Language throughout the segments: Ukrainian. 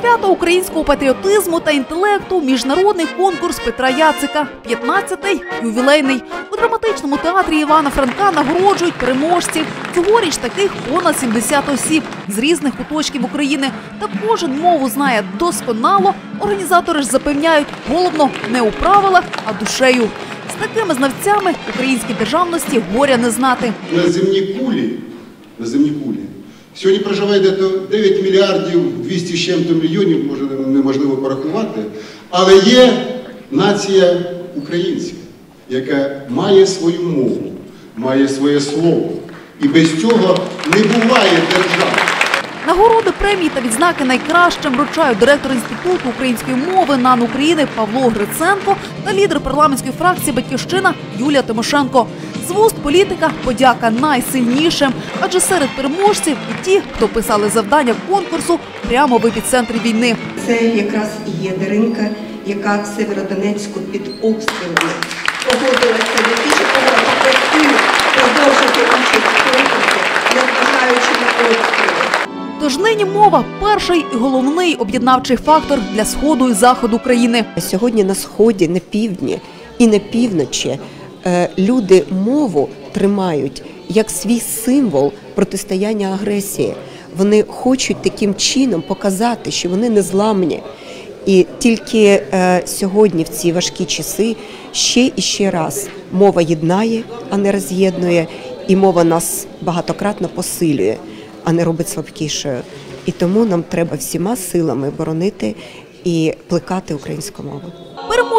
Свято українського патріотизму та інтелекту міжнародний конкурс Петра Яцика, 15-й ювілейний. У драматичному театрі Івана Франка нагороджують переможців. Цьогоріч таких понад 70 осіб з різних куточків України. Та кожен мову знає досконало. Організатори ж запевняють, головно не у правилах, а душею. З такими знавцями українській державності горя не знати. на земній кулі, на земній кулі сьогодні проживає десь 9 мільярдів 200 з чим-то мільйонів, може неможливо порахувати, але є нація українська, яка має свою мову, має своє слово. І без цього не буває держави. Нагороди, премії та відзнаки найкращим вручають директор інституту української мови НАН України Павло Гриценко та лідер парламентської фракції Батьківщина Юлія Тимошенко. З вуст політика подяка найсильнішим, адже серед переможців і ті, хто писали завдання конкурсу прямо в епіцентрі війни. Це якраз і є Даринка, яка в Северодонецьку під обстрілами погодилася нині мова перший і головний об'єднавчий фактор для сходу і заходу країни. Сьогодні на сході, на півдні і на півночі е, люди мову тримають як свій символ протистояння агресії. Вони хочуть таким чином показати, що вони не зламні. І тільки е, сьогодні, в ці важкі часи, ще і ще раз мова єднає, а не роз'єднує, і мова нас багатократно посилює, а не робить слабкішою. І тому нам треба всіма силами боронити і плекати українську мову.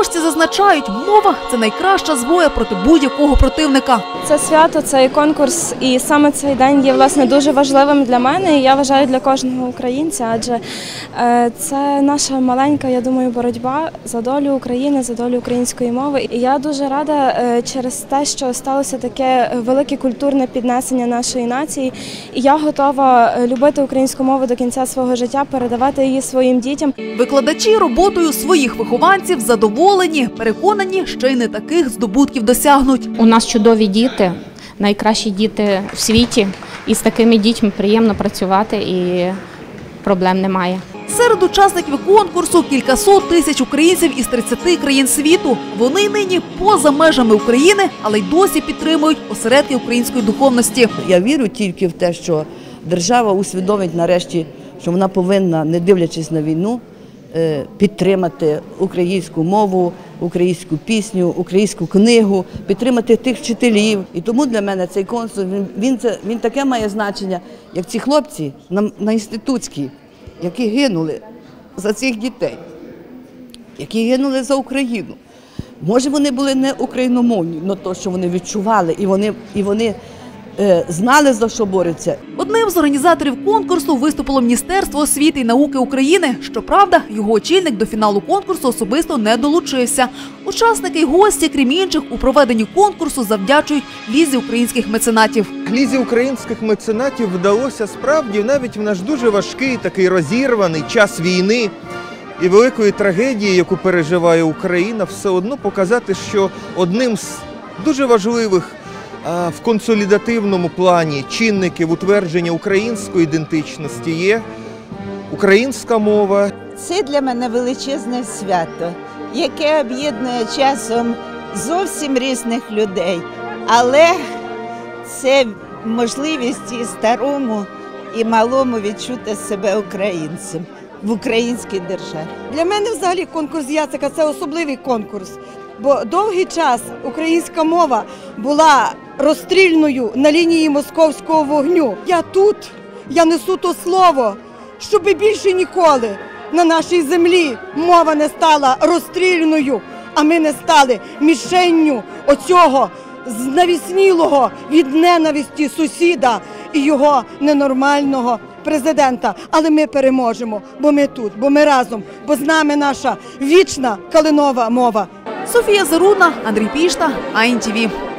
Переможці зазначають, мова це найкраща зброя проти будь-якого противника. Це свято, цей конкурс, і саме цей день є власне дуже важливим для мене. І я вважаю для кожного українця, адже е, це наша маленька, я думаю, боротьба за долю України, за долю української мови. І я дуже рада е, через те, що сталося таке велике культурне піднесення нашої нації. І я готова е, любити українську мову до кінця свого життя, передавати її своїм дітям. Викладачі роботою своїх вихованців задоволені, переконані, що й не таких здобутків досягнуть. У нас чудові діти, найкращі діти в світі, і з такими дітьми приємно працювати і проблем немає. Серед учасників конкурсу кількасот тисяч українців із 30 країн світу. Вони нині поза межами України, але й досі підтримують осередки української духовності. Я вірю тільки в те, що держава усвідомить нарешті, що вона повинна, не дивлячись на війну, підтримати українську мову, українську пісню, українську книгу, підтримати тих вчителів. І тому для мене цей консул він, він, це, він таке має значення, як ці хлопці на, на інститутській, які гинули за цих дітей, які гинули за Україну. Може, вони були не україномовні, але то, що вони відчували, і вони, і вони е, знали, за що борються, Одним з організаторів конкурсу виступило Міністерство освіти і науки України. Щоправда, його очільник до фіналу конкурсу особисто не долучився. Учасники й гості, крім інших, у проведенні конкурсу завдячують лізі українських меценатів. Лізі українських меценатів вдалося справді навіть в наш дуже важкий, такий розірваний час війни і великої трагедії, яку переживає Україна, все одно показати, що одним з дуже важливих в консолідативному плані чинників утвердження української ідентичності є українська мова, Це для мене величезне свято, яке об'єднує часом зовсім різних людей. Але це можливість і старому, і малому відчути себе українцем в українській державі. Для мене взагалі конкурс Яцика це особливий конкурс, бо довгий час українська мова була розстрільною на лінії московського вогню. Я тут, я несу то слово, щоб більше ніколи на нашій землі мова не стала розстрільною, а ми не стали мішенню оцього знавіснілого від ненависті сусіда і його ненормального президента. Але ми переможемо, бо ми тут, бо ми разом, бо з нами наша вічна калинова мова. Софія Заруна, Андрій Пішта, АНТВ.